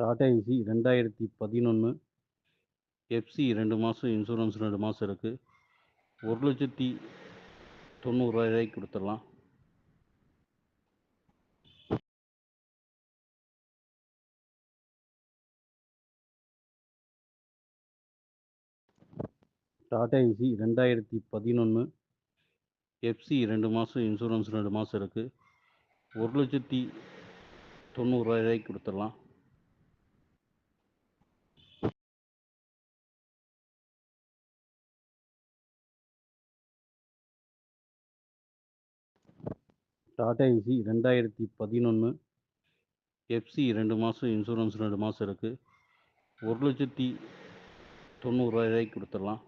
Tata AC ரெண்டாயிரத்தி பதினொன்று FC ரெண்டு மாதம் இன்சூரன்ஸ் ரெண்டு மாதம் இருக்குது ஒரு லட்சத்தி தொண்ணூறாயிரூவாய்க்கு கொடுத்துடலாம். டாடா ஏசி ரெண்டாயிரத்தி பதினொன்று எஃப்சி ரெண்டு மாதம் இன்சூரன்ஸ் ரெண்டு மாதம் இருக்குது ஒரு லட்சத்தி தொண்ணூறாயிரூவாய்க்கு கொடுத்துடலாம். டாடா ஏசி ரெண்டாயிரத்தி பதினொன்று எஃப்சி ரெண்டு மாதம் இன்சூரன்ஸ் ரெண்டு மாதம் இருக்குது ஒரு லட்சத்தி தொண்ணூறாயிரூவாய்க்கு கொடுத்துடலாம்.